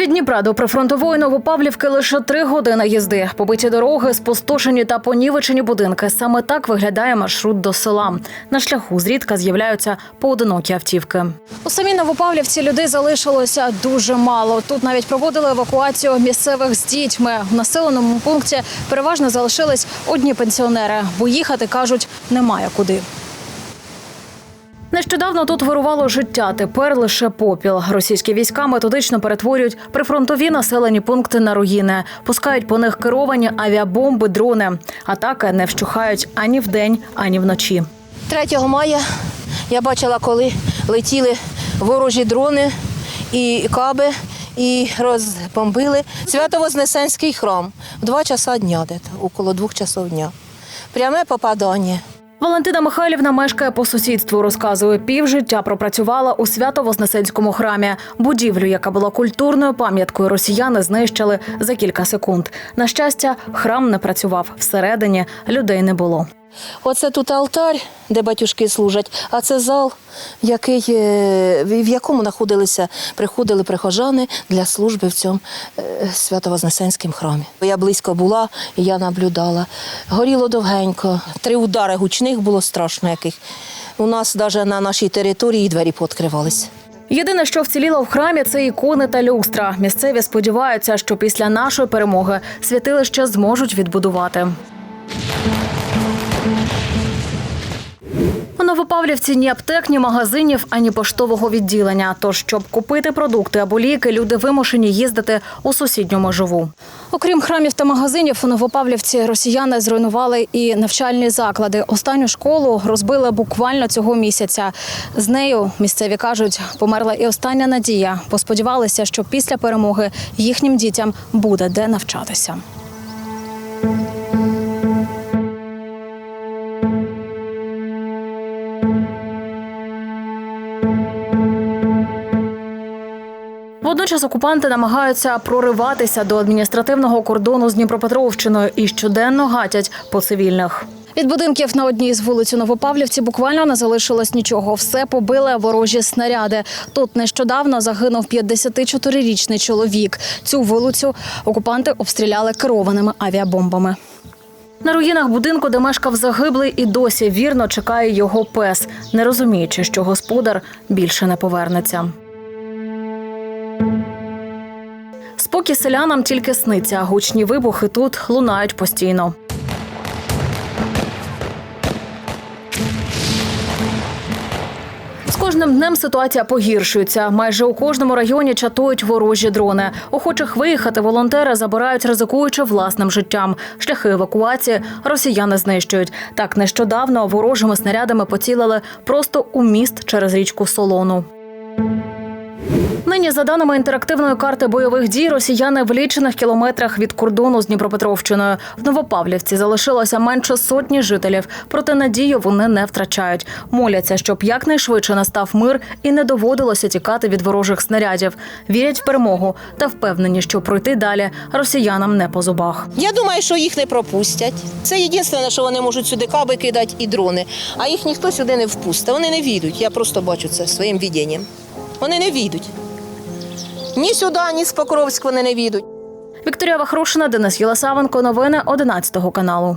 Від Дніпра до прифронтової Новопавлівки лише три години їзди. Побиті дороги, спустошені та понівечені будинки. Саме так виглядає маршрут до села. На шляху зрідка з'являються поодинокі автівки. У самій Новопавлівці людей залишилося дуже мало. Тут навіть проводили евакуацію місцевих з дітьми. В населеному пункті переважно залишились одні пенсіонери, бо їхати кажуть немає куди. Нещодавно тут вирувало життя. Тепер лише попіл. Російські війська методично перетворюють прифронтові населені пункти на руїни, пускають по них керовані авіабомби, дрони. Атаки не вщухають ані вдень, ані вночі. 3 мая я бачила, коли летіли ворожі дрони і каби, і розбомбили Свято-Вознесенський храм в 2 часа дня, десь, около 2 часов дня. Пряме попадання. Валентина Михайлівна мешкає по сусідству. Розказує, півжиття пропрацювала у свято-вознесенському храмі. Будівлю, яка була культурною пам'яткою, росіяни знищили за кілька секунд. На щастя, храм не працював. Всередині людей не було. Оце тут алтар, де батюшки служать, а це зал, який, е, в в якому знаходилися, приходили прихожани для служби в цьому е, Свято-Вознесенському храмі. Я близько була і я наблюдала. Горіло довгенько, три удари гучних було страшно яких. У нас навіть на нашій території двері пооткривалися. Єдине, що вціліло в храмі, це ікони та люстра. Місцеві сподіваються, що після нашої перемоги святилище зможуть відбудувати. Новопавлівці ні аптек, ні магазинів, ані поштового відділення. Тож, щоб купити продукти або ліки, люди вимушені їздити у сусідню межову. Окрім храмів та магазинів, у Новопавлівці росіяни зруйнували і навчальні заклади. Останню школу розбили буквально цього місяця. З нею місцеві кажуть, померла і остання надія. Посподівалися, що після перемоги їхнім дітям буде де навчатися. Водночас окупанти намагаються прориватися до адміністративного кордону з Дніпропетровщиною і щоденно гатять по цивільних. Від будинків на одній з вулиць у Новопавлівці буквально не залишилось нічого. Все побили ворожі снаряди. Тут нещодавно загинув 54-річний чоловік. Цю вулицю окупанти обстріляли керованими авіабомбами. На руїнах будинку, де мешкав загиблий, і досі вірно чекає його пес, не розуміючи, що господар більше не повернеться. Спокій селянам тільки сниться. Гучні вибухи тут лунають постійно. З кожним днем ситуація погіршується. Майже у кожному районі чатують ворожі дрони. Охочих виїхати волонтери забирають, ризикуючи власним життям. Шляхи евакуації росіяни знищують. Так нещодавно ворожими снарядами поцілили просто у міст через річку Солону. Нині, за даними інтерактивної карти бойових дій, росіяни в лічених кілометрах від кордону з Дніпропетровщиною. В Новопавлівці залишилося менше сотні жителів, проте надію вони не втрачають. Моляться, щоб якнайшвидше настав мир і не доводилося тікати від ворожих снарядів. Вірять в перемогу та впевнені, що пройти далі росіянам не по зубах. Я думаю, що їх не пропустять. Це єдине, що вони можуть сюди каби кидати і дрони, а їх ніхто сюди не впустить. Вони не війдуть. Я просто бачу це своїм відінням. Вони не війдуть. Ні сюди, ні з Покровськ вони не війдуть. Вікторія Вахрушина, Денис Єлисавенко. Новини 11 каналу.